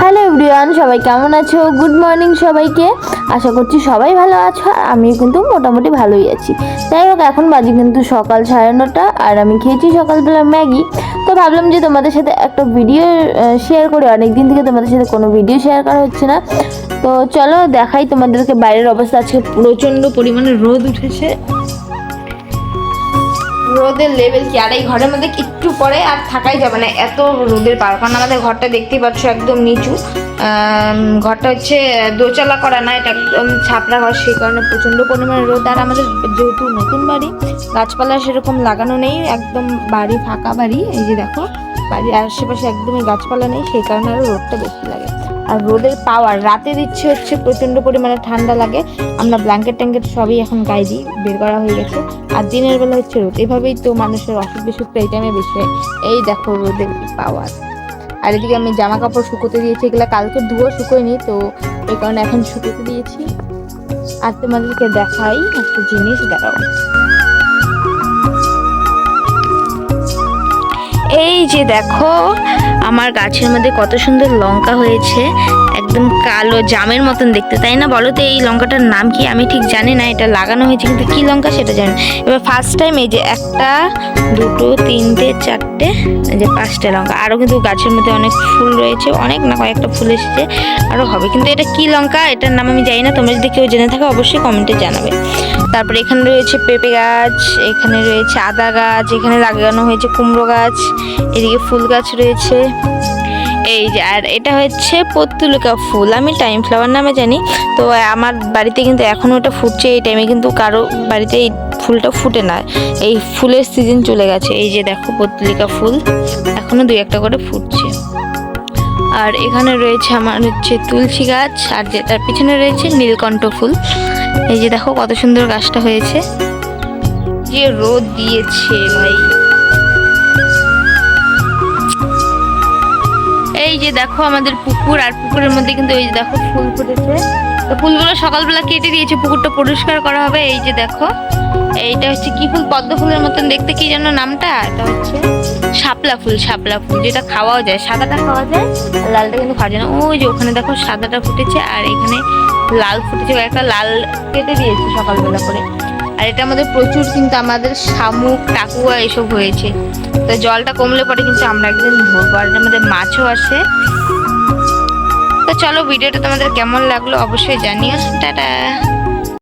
Hello everyone, সবাই কেমন আছো? গুড মর্নিং সবাইকে। আশা করছি সবাই ভালো আছো, আর আমিও কিন্তু মোটামুটি ভালোই আছি। যাই হোক, এখন বাজে কিন্তু সকাল সাড়ে নটা, আর আমি খেয়েছি সকালবেলা ম্যাগি। তো ভাবলাম যে তোমাদের সাথে একটা ভিডিও শেয়ার করি। অনেক দিন থেকে তোমাদের সাথে কোনো ভিডিও শেয়ার করা হচ্ছে না। তো চলো দেখাই তোমাদেরকে বাইরের অবস্থা। আজকে প্রচণ্ড পরিমাণে রোদ উঠেছে। রোদের লেভেল কি? আর এই ঘরের মধ্যে একটু পরে আর থাকাই যাবে না। এত রোদের পার। কারণ আমাদের ঘরটা দেখতেই পাচ্ছ একদম নিচু। ঘরটা হচ্ছে দোচালা করা না, এটা একদম ছাপড়া ঘর। সেই কারণে প্রচণ্ড পরিমাণে রোদ। আর আমাদের যেহেতু নতুন বাড়ি, গাছপালা সেরকম লাগানো নেই। একদম বাড়ি ফাঁকা বাড়ি। এই যে দেখো, বাড়ির আশেপাশে একদমই গাছপালা নেই। সেই কারণে আরও রোদটা বেশি লাগে। আর রোদের পাওয়ার রাতে দিচ্ছে হচ্ছে প্রচণ্ড পরিমাণে ঠান্ডা লাগে। আমরা ব্ল্যাঙ্কেট ট্যাঙ্কেট সবই এখন গায়ে দিই, বের করা হয়ে গেছে। আর দিনের বেলা হচ্ছে রোদ। এভাবেই তো মানুষের অসুখ বিসুখটা এই টাইমে বেশি এই দেখো রোদের পাওয়ার আর এদিকে আমি জামা কাপড় শুকোতে দিয়েছি, এগুলো কালকে ধুয়ো শুকোয়নি, তো এই কারণে এখন শুকোতে দিয়েছি। আর তোমাদেরকে দেখাই একটা জিনিস, দাঁড়াও। এই যে দেখো আমার গাছের মধ্যে কত সুন্দর লঙ্কা হয়েছে, একদম কালো জামের মতন দেখতে, তাই না বলো তো? এই লঙ্কাটার নাম কি? আমি ঠিক জানি না, এটা লাগানো হয়েছে, কিন্তু কী লঙ্কা সেটা জানি এবার ফার্স্ট টাইম এই যে একটা, দুটো, তিনটে, চারটে যে পাঁচটা লঙ্কা আরও কিন্তু গাছের মধ্যে অনেক ফুল রয়েছে, অনেক না কয়েকটা ফুল এসেছে আরও হবে। কিন্তু এটা কি লঙ্কা? এটার নাম আমি জানি না, তোমরা যদি কেউ জেনে থাকো অবশ্যই কমেন্টে জানাবে। তারপরে এখানে রয়েছে পেঁপে গাছ, এখানে রয়েছে আদা গাছ, এখানে লাগানো হয়েছে কুমড়ো গাছ, এদিকে ফুল গাছ রয়েছে। এই যে, আর এটা হচ্ছে পত্তুলিকা ফুল। আমি টাইম ফ্লাওয়ার নামে জানি। তো আমার বাড়িতে কিন্তু এখনও ওটা ফুটছে। এই টাইমে কিন্তু কারও বাড়িতে এই ফুলটা ফুটে না। এই ফুলের সিজন চলে গেছে। এই যে দেখো পত্তুলিকা ফুল। এখনও দুই একটা করে ফুটছে। আর এখানে রয়েছে আমার হচ্ছে তুলসী গাছ। আর যেটার পিছনে রয়েছে নীলকণ্ঠ ফুল। এই যে দেখো কত সুন্দর গাছটা হয়েছে। যে রোদ দিয়েছে ভাই। এই যে দেখো আমাদের পুকুর, আর পুকুরের মধ্যে কিন্তু এই যে দেখো ফুল ফুটেছে। তো ফুলগুলো সকালবেলা কেটে দিয়েছে, পুকুরটা পরিষ্কার করা হবে। এই যে দেখো, এইটা হচ্ছে কি ফুল? পদ্ম ফুলের মতন দেখতে, কি যেন নামটা? এটা হচ্ছে শাপলা ফুল শাপলা ফুল, যেটা খাওয়াও যায়, সাদাটা খাওয়া যায় লালটা কিন্তু খাওয়া যায় না। ওই যে ওখানে দেখো সাদাটা ফুটেছে, আর এখানে লাল ফুটেছে একটা লাল কেটে দিয়েছে সকালবেলা করে। আর এটা আমাদের প্রচুর কিন্তু আমাদের শামুক, টাকুয়া এসব হয়েছে। তো জলটা কমলে পরে কিন্তু আমরা একদিন ধরবো আমাদের মাছও আসে। তো চলো ভিডিওটা তোমাদের কেমন লাগল অবশ্যই জানিও। টাটা।